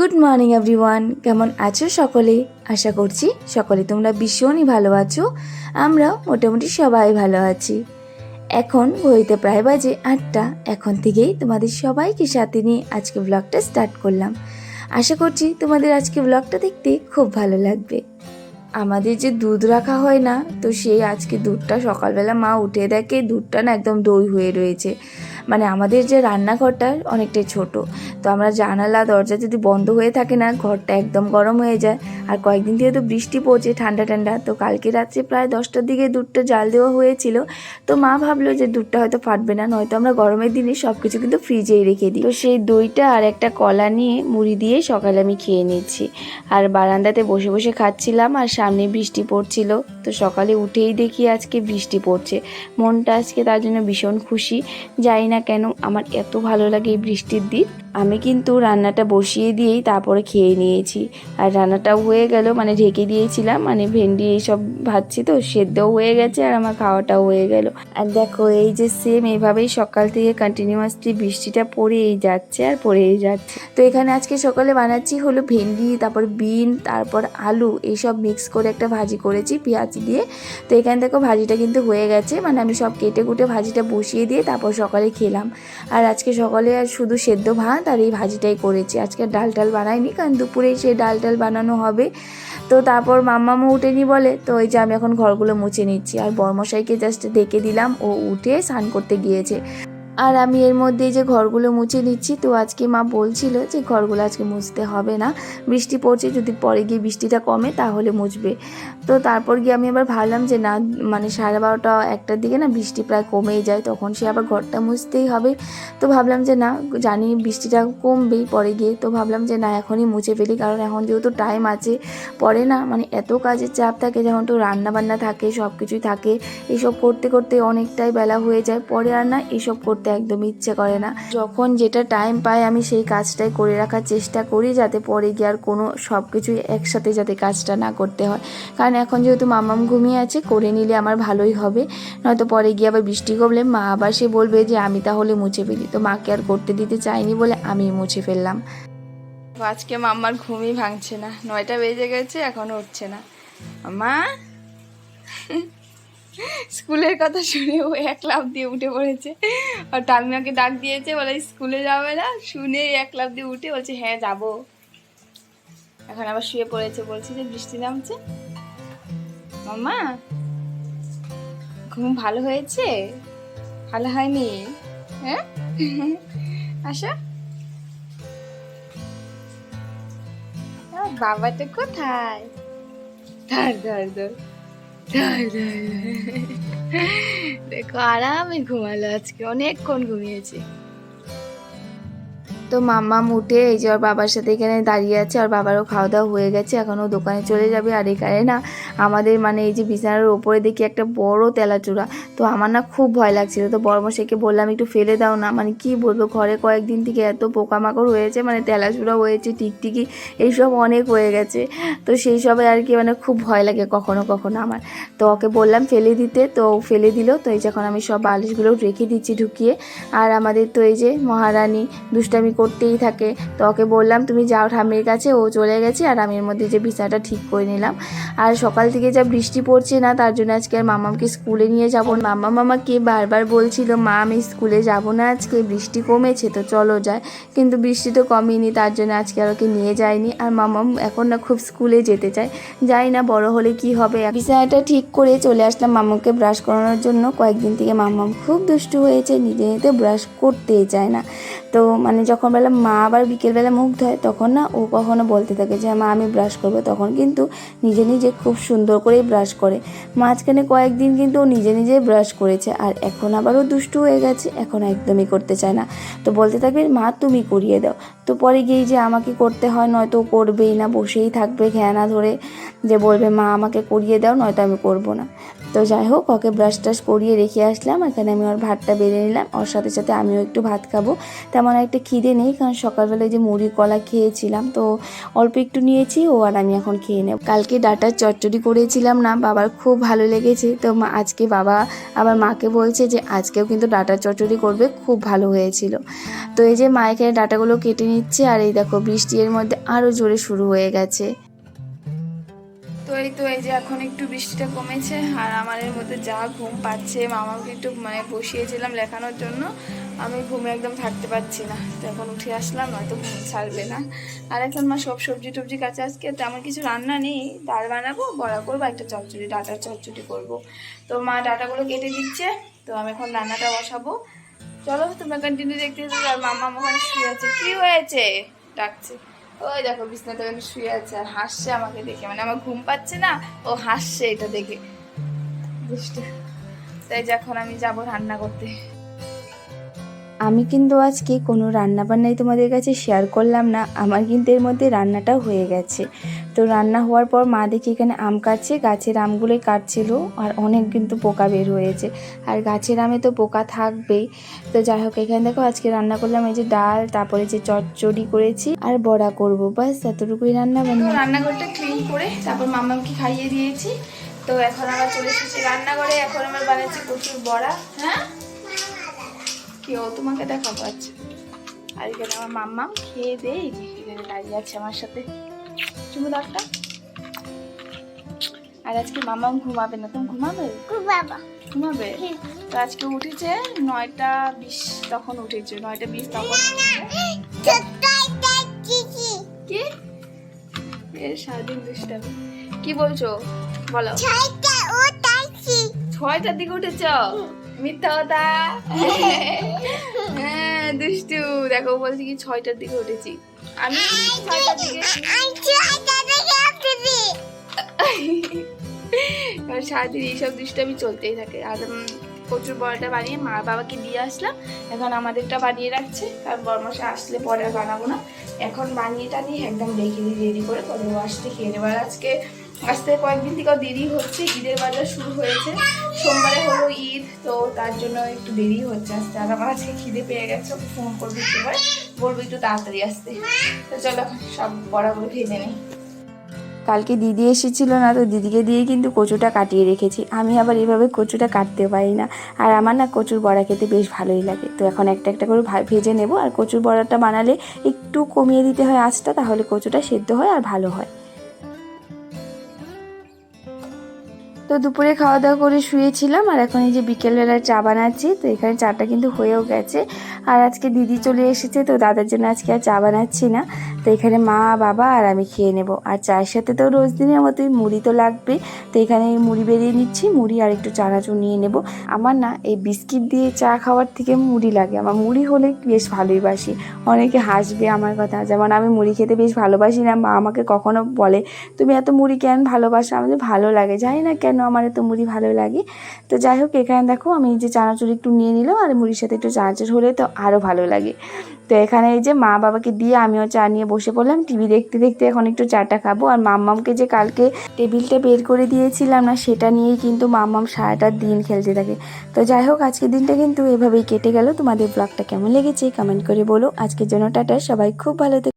Good morning everyone কেমন আছো সকলে? আশা করছি সকলে তোমরা ভীষণই ভালো আছো। আমরা মোটামুটি সবাই ভালো আছি। এখন ঘড়িতে প্রায় বাজে আটটা। এখন থেকেই তোমাদের সবাইকে সাথে নিয়ে আজকে ব্লগটা স্টার্ট করলাম। আশা করছি তোমাদের আজকে ব্লগটা দেখতে খুব ভালো লাগবে। আমাদের যে দুধ রাখা হয় না, তো সেই আজকে দুধটা সকালবেলা মা উঠে দেখে দুধটা না একদম দই হয়ে রয়েছে। মানে আমাদের যে রান্নাঘরটা অনেকটাই ছোট। তো আমরা জানালা, দরজা যদি বন্ধ হয়ে থাকে না, ঘরটা একদম গরম হয়ে যায়। আর কয়েকদিন থেকে তো বৃষ্টি পড়ছে ঠান্ডা ঠান্ডা, তো কালকে রাত্রে প্রায় দশটার দিকে দুধটা জাল দেওয়া হয়েছিল। তো মা ভাবলো যে দুধটা হয়তো ফাটবে না, নয়তো আমরা গরমের দিনে সব কিছু কিন্তু ফ্রিজেই রেখে দিই। তো সেই দইটা আর একটা কলা নিয়ে মুড়ি দিয়ে সকালে আমি খেয়ে নিচ্ছি। আর বারান্দাতে বসে বসে খাচ্ছিলাম আর সামনে বৃষ্টি পড়ছিল। তো সকালে উঠেই দেখি আজকে বৃষ্টি পড়ছে। মনটা আজকে তার জন্য ভীষণ খুশি। যাই না কেন আমার এত ভালো লাগে এই বৃষ্টির দিন। আমি কিন্তু রান্নাটা বসিয়ে দিয়েই তারপরে খেয়ে নিয়েছি। আর রান্নাটাও হয়ে গেল মানে ঢেকে দিয়েছিলাম মানে ভেন্ডি এইসব ভাজছি তো, সেদ্ধও হয়ে গেছে আর আমার খাওয়াটাও হয়ে গেল। আর দেখো, এই যে সেম এইভাবেই সকাল থেকে কন্টিনিউয়াসলি বৃষ্টিটা পড়েই যাচ্ছে আর পড়েই যাচ্ছে। তো এখানে আজকে সকালে বানাচ্ছি হলো ভেন্ডি, তারপর বিন, তারপর আলু, এইসব মিক্স করে একটা ভাজি করেছি, পেঁয়াজ দিয়ে। তো এখানে দেখো ভাজিটা কিন্তু হয়ে গেছে মানে আমি সব কেটে কুটে ভাজিটা বসিয়ে দিয়ে তারপর সকালে খেলাম। আর আজকে সকালে আর শুধু সেদ্ধ ভাত আর এই ভাজিটাই করেছি। আজকে ডাল টাল বানাইনি, কারণ দুপুরেই সে ডাল টাল বানানো হবে। তো তারপর মাম্মামও উঠেনি বলে, তো ওই যে আমি এখন ঘরগুলো মুছে নিচ্ছি। আর বর্মশাইকে জাস্ট ডেকে দিলাম, ও উঠে স্নান করতে গিয়েছে। আর আমি এর মধ্যে যে ঘরগুলো মুছে নিচ্ছি, তো আজকে মা বলছিল যে ঘরগুলো আজকে মুছতে হবে না। বৃষ্টি পড়ছে, যদি পরে গিয়ে বৃষ্টিটা কমে তাহলে মুছবে। তো তারপর গিয়ে আমি আবার ভাবলাম যে না মানে সাড়ে বারোটা একটার দিকে না বৃষ্টি প্রায় কমেই যায়, তখন সে আবার ঘরটা মুছতেই হবে। তো ভাবলাম যে না, জানি বৃষ্টিটা কমবেই পরে গিয়ে, তো ভাবলাম যে না, এখনই মুছে ফেলি, কারণ এখন যেহেতু টাইম আছে, পরে না মানে এত কাজের চাপ থাকে, যেমন তো রান্না বান্না থাকে সব কিছুই থাকে এইসব করতে করতে অনেকটাই বেলা হয়ে যায়, পরে আর না এসব করতে একদম ইচ্ছে করে না। যখন যেটা টাইম পাই আমি সেই কাজটাই করে রাখার চেষ্টা করি যাতে পরে গিয়ে আর কোনো সব কিছুই একসাথে যাতে কাজটা না করতে হয়। কারণ এখন যেহেতু মামাম ঘুমিয়ে আছে, করে নিলে আমার ভালোই হবে। নয়তো পরে গিয়ে আবার বৃষ্টি কমলে মা আবার সে বলবে যে, আমি তাহলে মুছে ফেলি। তো মাকে আর করতে দিতে চাইনি বলে আমি মুছে ফেললাম। আজকে মাম্মার ঘুমই ভাঙছে না। নয়টা বেজে গেছে, এখনও উঠছে না। মা! স্কুলের কথা শুনে ও এক লাফ দিয়ে উঠে পড়েছে। আর টামিমাকে ডাক দিয়েছে বলে স্কুলে যাবে না? শুনে এক লাফ দিয়ে উঠে বলছে হ্যাঁ যাব। এখন আবার শুয়ে পড়েছে বলছে যে বৃষ্টি নামছে? মাম্মা ঘুম ভালো হয়েছে? ভালো হয়নি। হ্যাঁ? আমার বাবাটা কোথায়? ধর, ধর, ধর। দেখো আরামে ঘুমালো আজকে অনেকক্ষণ ঘুমিয়েছে। তো মাম্মা উঠে এই যে ওর বাবার সাথে এখানে দাঁড়িয়ে আছে, আর বাবারও খাওয়া দাওয়া হয়ে গেছে এখন ও দোকানে চলে যাবে, আর এখানে না আমাদের মানে এই যে বিছানার ওপরে দেখি একটা বড় তেলাচূড়া তো আমার না খুব ভয় লাগছিল, তো বড়মশাইকে বললাম, একটু ফেলে দাও না। মানে কি বলব, ঘরে কয়েকদিন থেকে এত পোকামাকড় হয়েছে মানে তেলাচূড়া হয়েছে, টিকটিকি, এইসব অনেক হয়ে গেছে, তো সেই সবে আর কি মানে খুব ভয় লাগে কখনো কখনো আমার। তো ওকে বললাম, ফেলে দিতে। তো ফেলে দিল, তো এই যখন আমি সব বালিশগুলো রেখে দিচ্ছি ঢুকিয়ে, আর আমাদের তো এই যে মহারানী দুষ্টামি করতেই থাকে। তো ওকে বললাম, তুমি যাও ঠাম্মির কাছে, ও চলে গেছে আর আমি এর মধ্যে যে ভিসাটা ঠিক করে নিলাম। আর সকাল থেকে যা বৃষ্টি পড়ছে না, তার জন্য আজকে আর মামাকে স্কুলে নিয়ে যাব মামা মামাকে বারবার বলছিল, মা, আমি স্কুলে যাব না আজকে, বৃষ্টি কমেছে, তো চলো যায় কিন্তু বৃষ্টি তো কমেনি, তার জন্য আজকে আর ওকে নিয়ে যায়নি। আর মামাম এখন না খুব স্কুলে যেতে চায়। যাই না, বড় হলে কি হবে? বিছানাটা ঠিক করে চলে আসলাম মামাকে ব্রাশ করানোর জন্য। কয়েকদিন থেকে মামাম খুব দুষ্টু হয়েছে, নিজে নিজে ব্রাশ করতেই চায় না। তো মানে যখন বেলা মা আবার বিকেলবেলা মুখ ধোয়, তখন না ও কখনো বলতে থাকে যে, মা, আমি ব্রাশ করব। তখন কিন্তু নিজে নিজে খুব সুন্দর করেই ব্রাশ করে। মাঝখানে কয়েকদিন কিন্তু ও নিজে নিজে ব্রাশ করেছে আর এখন আবারও দুষ্টু হয়ে গেছে, এখন একদমই করতে চায় না। তো বলতে থাকবে, মা, তুমি করিয়ে দাও। তো পরে গিয়ে যে আমাকে করতে হয়, নয়তো করবেই না, বসেই থাকবে ঘ্যানা ধরে যে বলবে, মা, আমাকে করিয়ে দাও, নয়তো আমি করব না। তো যাই হোক, ওকে ব্রাশ টাশ করিয়ে রেখে আসলাম। এখানে আমি ওর ভাতটা বেড়ে নিলাম। ওর সাথে সাথে আমিও একটু ভাত খাব। তেমন একটা খিদে নেই, কারণ সকালবেলায় যে মুড়ি কলা খেয়েছিলাম, তো অল্প একটু নিয়েছি, ও আর আমি এখন খেয়ে নেব। কালকে ডাটার চচ্চড়ি করেছিলাম না, বাবার খুব ভালো লেগেছে। তো আজকে বাবা আবার মাকে বলছে যে, আজকেও কিন্তু ডাটার চচ্চড়ি করবে, খুব ভালো হয়েছিল। তো এই যে মা এখানে ডাটাগুলো কেটে নিচ্ছে, আর এই দেখো বৃষ্টি এর মধ্যে আরও জোরে শুরু হয়ে গেছে। এই তো এই যে এখন একটু বৃষ্টিটা কমেছে, আর আমার এর মধ্যে যা ঘুম পাচ্ছে, মামাকে একটু মানে বসিয়েছিলাম লেখানোর জন্য, আমি ঘুমে একদম থাকতে পারছি না। তো এখন উঠে আসলাম, নয়তো ঘুম ছাড়বে না। আর এখন মা সব সবজি টবজি কাছে আজকে তেমন কিছু রান্না নেই, ডাল বানাবো, বড়া করব, একটা চচ্চড়ি, ডাটার চচ্চড়ি করব। তো মা ডাটাগুলো কেটে দিচ্ছে, তো আমি এখন রান্নাটা বসাবো। চলো তোমরা কন্টিনিউ দেখতে আর মামা ওখানে শুয়ে আছে। কি হয়েছে? ডাকছে। ওই দেখো, বিছনাতে আমি শুয়ে আছে আর হাসছে আমাকে দেখে। মানে আমার ঘুম পাচ্ছে না, ও হাসছে এটা দেখে। বুঝতে তাই যখন আমি যাব রান্না করতে। আমি কিন্তু আজকে কোনো রান্না বান্নাই তোমাদের কাছে শেয়ার করলাম না। আমার কিন্তু এর মধ্যে রান্নাটাও হয়ে গেছে। তো রান্না হওয়ার পর মা দেখি এখানে আম কাটছে, গাছের আমগুলোই কাটছিল আর অনেক কিন্তু পোকা বের হয়েছে। আর গাছের আমে তো পোকা থাকবেই। তো যাই হোক, এখানে দেখো আজকে রান্না করলাম এই যে ডাল, তারপরে যে চচ্চড়ি করেছি আর বড়া করব। বাস এতটুকুই রান্না বান্না রান্নাঘরটা ক্লিন করে তারপর মামাকে খাইয়ে দিয়েছি। তো এখন আমরা চলে এসেছি রান্নাঘরে। এখন আমার বানাচ্ছি প্রচুর বড়া। হ্যাঁ? কি ও তোমাকে দেখাবো আচ্ছা আর এখানে আমার মাম্মা খেয়ে দে এই যে এখানে দাঁড়িয়ে আছে আমার সাথে। চুমু দাঁড়টা আর আজকে মামাম ঘুমাবে না তুমি ঘুমাবে? ঘুমাবে। তো আজকে উঠেছে নয়টা বিশ তখন উঠেছে নয়টা বিশ তখন কি এর সারাদিন দুষ্টামি। কি বলছো? বলো। ছয়টার দিকে উঠেছ? মিথ্যা কথা হ্যাঁ দুষ্টু। দেখো বলছি কি ছয়টার দিকে উঠেছি। আমি ছয়টার দিকে কারণ সারাদিন এইসব দুষ্টামি চলতেই থাকে। আর কচুর বড়াটা বানিয়ে মা বাবাকে দিয়ে আসলাম। এখন আমাদেরটা বানিয়ে রাখছে। কারণ বরমাসে আসলে পরে আর বানাবো না। এখন বানিয়ে টানিয়ে একদম রেখে দিই রেডি করে পরে আসতে খেয়ে নেবার আজকে আসতে কয়েকদিন থেকেও দেরি হচ্ছে, ঈদের বাজার শুরু হয়েছে। সোমবারে হলো ঈদ, তো তার জন্য একটু দেরি হচ্ছে আসতে। আর আমার আজকে খিদে পেয়ে গেছে ফোন করব একটু বলব একটু তাড়াতাড়ি আসতে। তো চলো, সব বড়াগুলো ভেজে নিই কালকে দিদি এসেছিল না, তো দিদিকে দিয়ে কিন্তু কচুটা কাটিয়ে রেখেছি। আমি আবার এভাবে কচুটা কাটতে পারি না। আর আমার না কচুর বড়া খেতে বেশ ভালোই লাগে। তো এখন একটা একটা করে ভেজে নেব। আর কচুর বড়াটা বানালে একটু কমিয়ে দিতে হয় আঁচটা, তাহলে কচুটা সেদ্ধ হয় আর ভালো হয়। তো দুপুরে খাওয়া দাওয়া করে শুয়েছিলাম আর এখন এই যে বিকেলবেলায় চা বানাচ্ছি, তো এখানে চাটা কিন্তু হয়েও গেছে। আর আজকে দিদি চলে এসেছে, তো দাদার জন্য আজকে আর চা বানাচ্ছি না। তো এখানে মা, বাবা আর আমি খেয়ে নেব। আর চায়ের সাথে তো রোজ দিনের মতোই মুড়ি তো লাগবে তো এখানে মুড়ি বেরিয়ে নিচ্ছি, মুড়ি আর একটু চানাচুর নিয়ে নেব। আমার না এই বিস্কিট দিয়ে চা খাওয়ার থেকে মুড়ি লাগে। আমার মুড়ি হলে বেশ ভালোই বাসি। অনেকে হাসবে আমার কথা। যেমন আমি মুড়ি খেতে বেশ ভালোবাসি না, মা আমাকে কখনো বলে, তুমি এত মুড়ি কেন ভালোবাসো? আমাদের ভালো লাগে। জানি না কেন আমার এত মুড়ি ভালো লাগে। তো যাই হোক, এখানে দেখো আমি যে চানাচুর একটু নিয়ে নিলাম আর মুড়ির সাথে একটু চানাচুর হলে তো আরও ভালো লাগে। তো এখানে এই যে মা, বাবাকে দিয়ে আমিও চা নিয়ে বসে পড়লাম টিভি দেখতে দেখতে এখন একটু চাটা খাব। আর মাম্মামকে যে কালকে টেবিলটা বের করে দিয়েছিলাম না, সেটা নিয়েই কিন্তু মাম্মাম সারাটা দিন খেলতে থাকে। তো যাই হোক, আজকের দিনটা কিন্তু এভাবেই কেটে গেল। তোমাদের ব্লগটা কেমন লেগেছে কমেন্ট করে বলো। আজকের জন্য টাটা, সবাই খুব ভালো থেকো।